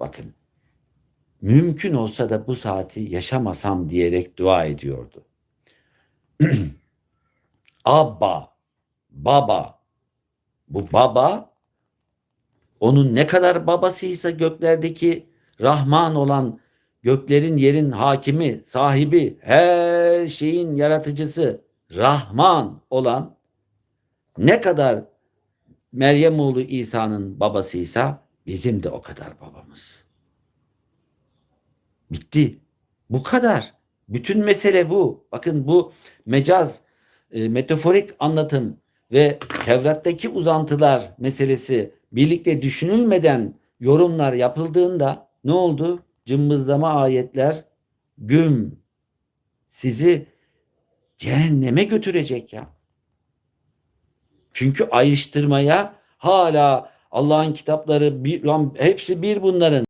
bakın mümkün olsa da bu saati yaşamasam diyerek dua ediyordu. Abba, baba. Bu baba onun ne kadar babasıysa göklerdeki Rahman olan göklerin yerin hakimi, sahibi, her şeyin yaratıcısı Rahman olan ne kadar Meryem oğlu İsa'nın babasıysa bizim de o kadar babamız. Bitti. Bu kadar. Bütün mesele bu. Bakın bu mecaz, e, metaforik anlatım ve Tevrat'taki uzantılar meselesi birlikte düşünülmeden yorumlar yapıldığında ne oldu? Cımbızlama ayetler güm sizi cehenneme götürecek ya. Çünkü ayrıştırmaya hala Allah'ın kitapları bir, lan hepsi bir bunların.